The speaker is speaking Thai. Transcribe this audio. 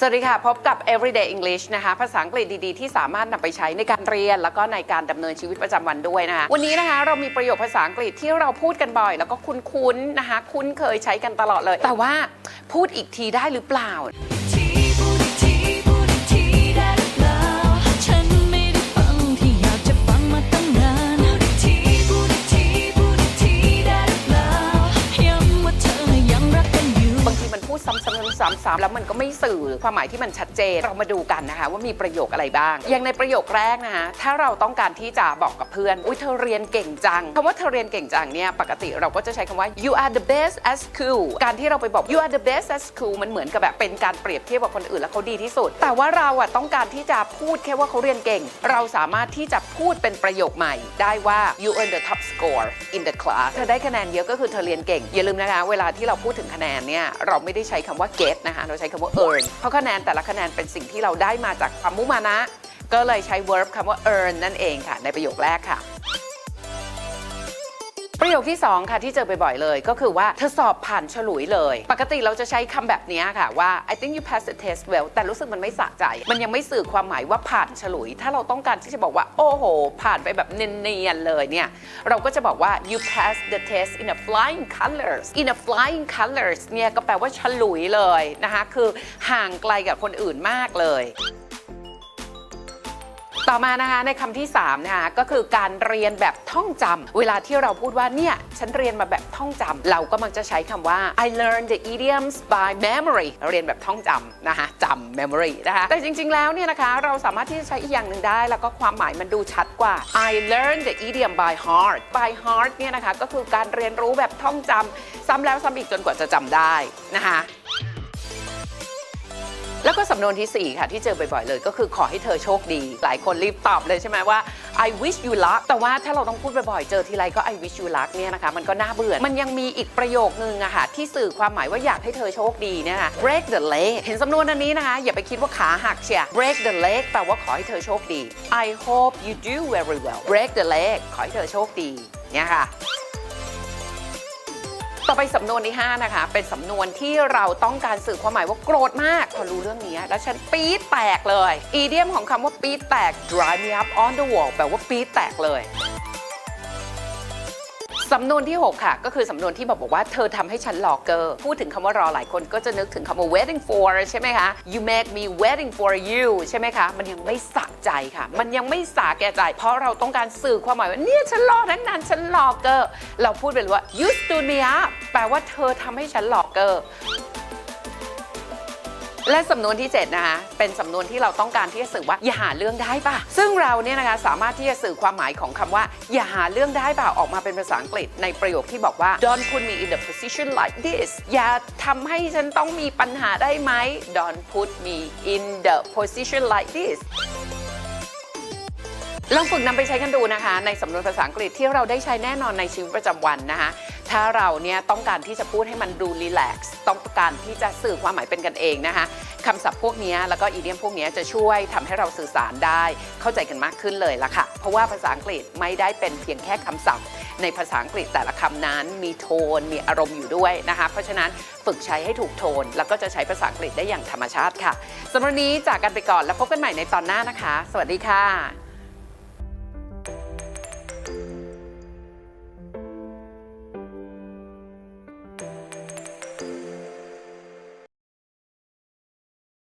สวัสดีค่ะ พบกับ Everyday English นะคะ ภาษาอังกฤษดีๆ ที่สามารถนำไปใช้ในการเรียน แล้วก็ในการดำเนินชีวิตประจำวันด้วยนะคะ วันนี้นะคะเรามีประโยคภาษาอังกฤษที่เราพูดกันบ่อย แล้วก็คุ้นๆนะคะ คุ้นเคยใช้กันตลอดเลย แต่ว่าพูดอีกทีได้หรือเปล่าำๆๆๆแล้วมันก็ไม่สื่อความหมายที่มันชัดเจนเรามาดูกันนะคะ ว่ามีประโยคอะไรบ้าง อย่างในประโยคแรกนะคะถ้าเราต้องการที่จะบอกกับเพื่อนอุ้ยเธอเรียนเก่งจังคำว่าเธอเรียนเก่งจังเนี่ยปกติเราก็จะใช้คำว่า you are the best at school การที่เราไปบอก you are the best at school มันเหมือนกับแบบเป็นการเปรียบเทียบกับคนอื่นแล้วเขาดีที่สุด แต่ว่าเราอะต้องการที่จะพูดแค่ว่าเขาเรียนเก่ง เราสามารถที่จะพูดเป็นประโยคใหม่ ได้ว่า you earn the top score in the class เธอได้คะแนนเยอะก็คือเธอเรียนเก่งอย่าลืมนะคะ เวลาที่เราพูดถึงคะแนนเนี่ยเราไม่ได้ใช้คำว่า get นะคะเราใช้คำว่า earn เพราะคะแนนแต่ละคะแนนเป็นสิ่งที่เราได้มาจากความมุมานะ ก็เลยใช้ verb คำว่า earn นั่นเองค่ะ ในประโยคแรกค่ะ ประโยคที่ 2 ค่ะที่เจอบ่อยๆเลย ก็คือว่าเธอสอบผ่านฉลุยเลย ปกติเราจะใช้คำแบบนี้ค่ะว่า I think you passed the test well แต่รู้สึกมันไม่สะใจ มันยังไม่สื่อความหมายว่าผ่านฉลุย ถ้าเราต้องการที่จะบอกว่า โอ้โห ผ่านไปแบบเนียนๆเลยเนี่ย เราก็จะบอกว่า you passed the test in a flying colors in a flying colors เนี่ยก็แปลว่าฉลุยเลยนะคะ คือห่างไกลกับคนอื่นมากเลย ต่อมานะคะในคำที่3นะคะก็คือการเรียนแบบท่องจำเวลาที่เราพูดว่าเนี่ยฉันเรียนมาแบบท่องจำเราก็มักจะใช้คำว่า I learned the idioms by memory เรียนแบบท่องจำนะคะจำ memory นะคะแต่จริง ๆ แล้วเนี่ยนะคะเราสามารถที่จะใช้อีกอย่างหนึ่งได้ แล้วก็ความหมายมันดูชัดกว่า I learned the idiom by heart by heart เนี่ยนะคะก็คือการเรียนรู้แบบท่องจำซ้ำแล้วซ้ำอีกจนกว่าจะจำได้นะคะ แล้วก็สำนวนทีสี่ 4 ค่ะ ที่เจอบ่อยๆเลย ก็คือขอให้เธอโชคดี หลายคนรีบตอบเลยใช่ไหมว่า I wish you luck แต่ว่าถ้าเราต้องพูดบ่อยๆ เจอทีไรก็ I wish you luck เนี่ยนะคะ มันก็น่าเบื่อ มันยังมีอีกประโยคนึงอะค่ะ ที่สื่อความหมายว่าอยากให้เธอโชคดีเนี่ยค่ะ break the leg เห็นสำนวนอันนี้นะคะ อย่าไปคิดว่าขาหักเชีย break the leg แปลว่าขอให้เธอโชคดี I hope you do very well break the leg ขอให้เธอโชคดีเนี่ยค่ะ ต่อไปสำนวนที่5นะคะ เป็นสำนวนที่เราต้องการสื่อความหมายว่าโกรธมากพอรู้เรื่องนี้ แล้วฉันปี๊ดแตกเลย อีเดียมของคำว่าปี๊ดแตก drive me up on the wall แปลว่าปี๊ดแตกเลยสำนวนที่ 6 ค่ะ ก็คือสำนวนที่บอกบอกว่าเธอทำให้ฉันรอเกอร์พูดถึงคำว่ารอหลายคนก็จะนึกถึงคำว่า waiting for ใช่ไหมคะ you make me waiting for you ใช่ไหมคะ มันยังไม่สะใจค่ะ มันยังไม่สาแก่ใจ เพราะเราต้องการสื่อความหมายว่าเนี่ยฉันรอทั้งนานฉันรอเกอร์เราพูดไปเลยว่า you stood me up แปลว่าเธอทำให้ฉันรอกเกอร์และสำนวนที่ 7 นะคะ เป็นสำนวนที่เราต้องการที่จะสื่อว่า อย่าหาเรื่องได้ป่ะ ซึ่งเราเนี่ยนะคะสามารถที่จะสื่อความหมายของคำว่า อย่าหาเรื่องได้ป่ะออกมาเป็นภาษาอังกฤษในประโยคที่บอกว่า don't put me in the position like this อย่าทำให้ฉันต้องมีปัญหาได้ไหม don't put me in the position like this ลองฝึกนำไปใช้กันดูนะคะ ในสำนวนภาษาอังกฤษที่เราได้ใช้แน่นอนในชีวิตประจำวันนะคะ ถ้าเราเนี่ยต้องการที่จะพูดให้มันดูรีแลกซ์ต้องการที่จะสื่อความหมายเป็นกันเองนะคะคำศัพท์พวกนี้แล้วก็อีเดียมพวกนี้จะช่วยทำให้เราสื่อสารได้ เข้าใจกันมากขึ้นเลยละค่ะ เพราะว่าภาษาอังกฤษไม่ได้เป็นเพียงแค่คำศัพท์ ในภาษาอังกฤษแต่ละคำนั้นมีโทนมีอารมณ์อยู่ด้วยนะคะ เพราะฉะนั้นฝึกใช้ให้ถูกโทน แล้วก็จะใช้ภาษาอังกฤษได้อย่างธรรมชาติค่ะสำหรับวันนี้จากกันไปก่อนแล้วพบกันใหม่ในตอนหน้านะคะ สวัสดีค่ะ